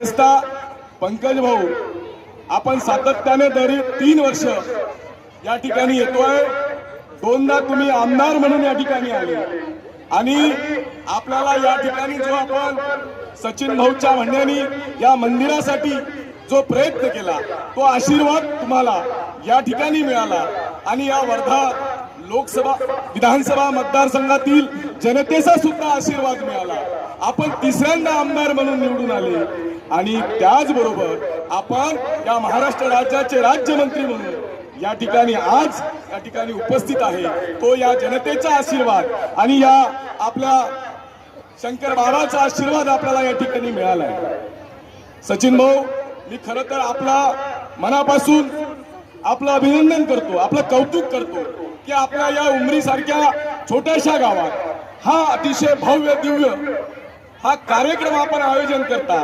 संस्था पंकज भाऊ आपण सातत्याने दरी तीन वर्ष या ठिकाणी येतोय. दोनदा तुम्ही आमदार म्हणून या ठिकाणी आले. आणि आपल्याला या ठिकाणी जो आपण सचिन भाऊच्या म्हणण्याने या मंदिरासाठी जो प्रयत्न केला तो आशीर्वाद तुम्हाला या ठिकाणी मिळाला. आणि या वर्धा लोकसभा विधानसभा मतदारसंघातील जनतेचा सुद्धा आशीर्वाद मिळाला. आपण तिसऱ्यांदा आमदार म्हणून निवडून आले. आणि त्याचबरोबर आपण या महाराष्ट्र राज्याचे राज्यमंत्री म्हणून या ठिकाणी आज या ठिकाणी उपस्थित आहे. तो या जनतेचा आशीर्वाद आणि या आपल्या शंकर बाबाचा आशीर्वाद आपल्याला या ठिकाणी मिळाला आहे सचिन भाऊ मी खर तर आपला मनापासून आपलं अभिनंदन करतो आपलं कौतुक करतो की आपल्या या उमरीसारख्या छोट्याशा गावात हा अतिशय भव्य दिव्य हा कार्यक्रम आपण आयोजन करता.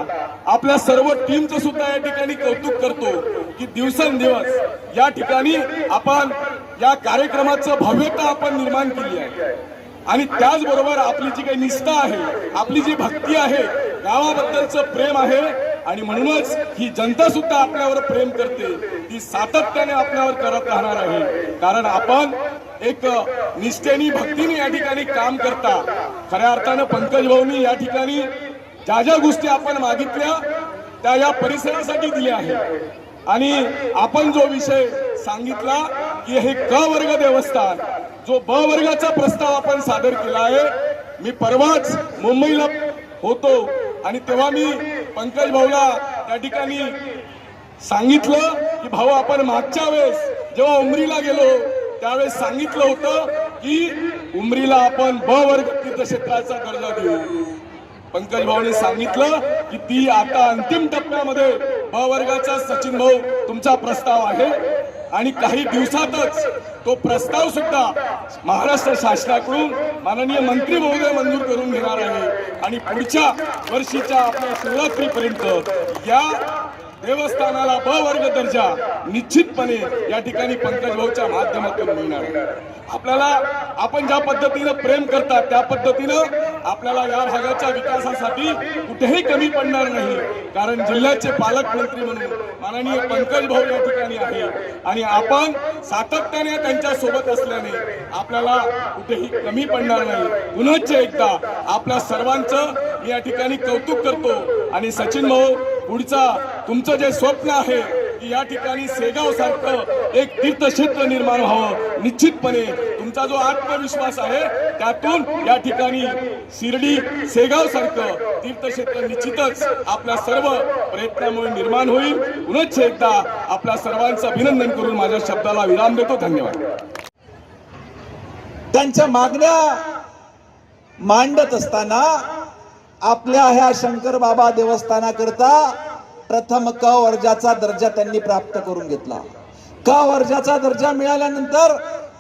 आपल्या सर्व टीमचं सुद्धा या ठिकाणी कौतुक करतो की दिवसेंदिवस या ठिकाणी आपण या कार्यक्रमाचं भव्यता आपण निर्माण केली आहे. आणि त्याचबरोबर आपली जी काही निष्ठा आहे आपली जी भक्ती आहे गावाबद्दलचं प्रेम आहे. आणि म्हणूनच ही जनता सुद्धा आपल्यावर प्रेम करते. ती सातत्याने आपल्यावर करत राहणार आहे. कारण आपण एक निष्ठेने भक्तीने या ठिकाणी काम करता. खऱ्या अर्थानं पंकज भाऊनी या ठिकाणी ज्या ज्या गोष्टी आपण मागितल्या त्या या परिसरासाठी दिल्या आहेत. आणि आपण जो विषय सांगितला की हे क वर्ग देवस्थान जो ब वर्गाचा प्रस्ताव आपण सादर केला आहे मी परवाच मुंबईला होतो आणि तेव्हा मी पंकज भाऊला त्या ठिकाणी सांगितलं की भाऊ आपण मागच्या वेळेस जेव्हा उमरीला गेलो त्यावेळेस सांगितलं होतं की उमरीला आपण ब वर्ग तीर्थक्षेत्राचा दर्जा देऊ. पंकज भाऊने सांगितलं की ती आता अंतिम टप्प्यामध्ये ब वर्गाचा सचिन भाऊ तुमचा प्रस्ताव आहे. आणि काही दिवसातच तो प्रस्ताव सुद्धा महाराष्ट्र शासनाकडून माननीय मंत्री महोदय मंजूर करून घेणार आहे. आणि पुढच्या वर्षीच्या आपल्या शिवरात्रीपर्यंत या देवस्थानाला ब वर्ग दर्जा निश्चितपणे या ठिकाणी पंकज भाऊच्या माध्यमातून मिळणार आपल्याला आपण ज्या पद्धतीनं प्रेम करतात त्या पद्धतीनं आपल्याला या भागाच्या विकासासाठी कुठेही कमी पडणार नाही. कारण जिल्ह्याचे पालकमंत्री म्हणून माननीय पंकज भाऊ या ठिकाणी आहे. आणि आपण सातत्याने त्यांच्यासोबत असल्याने आपल्याला कुठेही कमी पडणार नाही. पुनश्च एकदा आपल्या सर्वांचं मी या ठिकाणी कौतुक करतो. आणि सचिन भाऊ पुढचा तुमचं जे स्वप्न आहे की या ठिकाणी सेगाव सारखं एक तीर्थक्षेत्र निर्माण व्हावं. निश्चितपणे तुमचा जो आत्मविश्वास आहे त्यातून या ठिकाणी शिर्डी सेगाव सारखं तीर्थक्षेत्र निश्चितच आपल्या सर्व प्रयत्नामुळे निर्माण होईल. पुनश्च एकदा आपल्या सर्वांचं अभिनंदन करून माझ्या शब्दाला विराम देतो. धन्यवाद. त्यांच्या मागण्या मांडत असताना आपल्या ह्या शंकर बाबा देवस्थानाकरता प्रथम क वर्जाचा दर्जा त्यांनी प्राप्त करून घेतला. क वर्जाचा दर्जा मिळाल्यानंतर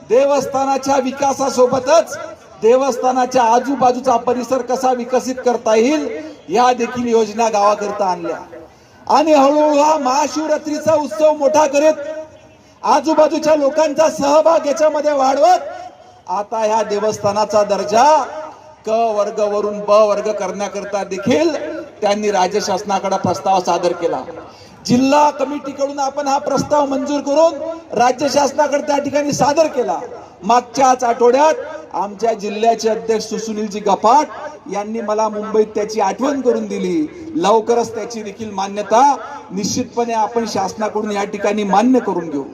देवस्थानाच्या विकासासोबतच देवस्थानाच्या आजूबाजूचा परिसर कसा विकसित करता येईल या देखील योजना गावाकरता आणल्या. आणि हळूहळू हा महाशिवरात्रीचा उत्सव मोठा करीत आजूबाजूच्या लोकांचा सहभाग याच्यामध्ये वाढवत आता ह्या देवस्थानाचा दर्जा क वर्ग वरून ब वर्ग करण्याकरता देखील त्यांनी राज्य शासनाकडे प्रस्ताव सादर केला. जिल्हा कमिटीकडून आपण हा प्रस्ताव मंजूर करून राज्य शासनाकडे त्या ठिकाणी सादर केला. मागच्याच आठवड्यात आमच्या जिल्ह्याचे अध्यक्ष सुनीलजी गपाट यांनी मला मुंबईत त्याची आठवण करून दिली. लवकरच त्याची देखील मान्यता निश्चितपणे आपण शासनाकडून या ठिकाणी मान्य करून घेऊ.